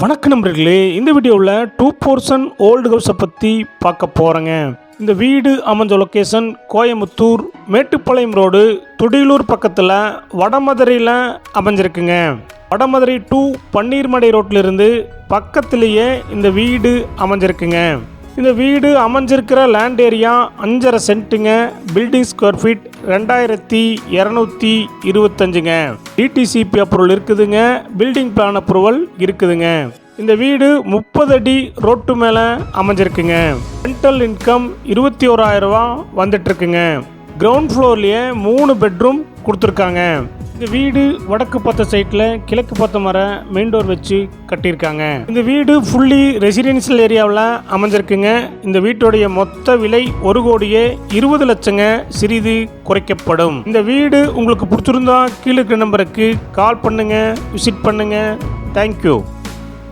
வணக்க நண்பர்களே இந்த வீடியோவில் டூ போர்ஷன் ஓல்டு ஹவுஸை பற்றி பார்க்க போகிறேங்க இந்த வீடு அமைஞ்ச லொக்கேஷன் கோயம்புத்தூர் மேட்டுப்பாளையம் ரோடு துடியலூர் பக்கத்தில் வடமதுரையில் அமைஞ்சிருக்குங்க. வடமதுரை டூ பன்னீர்மடை ரோட்டிலிருந்து பக்கத்திலேயே இந்த வீடு அமைஞ்சிருக்குங்க. இந்த வீடு அமைஞ்சிருக்கிற லேண்ட் ஏரியா அஞ்சரை சென்ட்டுங்க. பில்டிங் ஸ்கொயர் ஃபீட் ரெண்டாயிரத்தி இரநூத்தி இருபத்தஞ்சுங்க. டிடிசிபி அப்ரூவல் இருக்குதுங்க. பில்டிங் பிளான் அப்ரூவல் இருக்குதுங்க. இந்த வீடு முப்பது அடி ரோட்டு மேலே அமைஞ்சிருக்குங்க. ரெண்டல் இன்கம் இருபத்தி ஓராயிரம் ரூபா வந்துட்டு இருக்குங்க கிரவுண்ட் ஃப்ளோர்லேயே மூணு பெட்ரூம் கொடுத்துருக்காங்க. இந்த வீடு வடக்கு பார்த்த சைட்டில் கிழக்கு பார்த்த மர மெயின் டோர் வச்சு கட்டியிருக்காங்க. இந்த வீடு ஃபுல்லி ரெசிடென்ஷியல் ஏரியாவில் அமைஞ்சிருக்குங்க. இந்த வீட்டுடைய மொத்த விலை ஒரு கோடியே இருபது லட்சங்க சிறிது குறைக்கப்படும். இந்த வீடு உங்களுக்கு பிடிச்சிருந்தா கீழே இருக்கிற நம்பருக்கு கால் பண்ணுங்க விசிட் பண்ணுங்க. தேங்க்யூ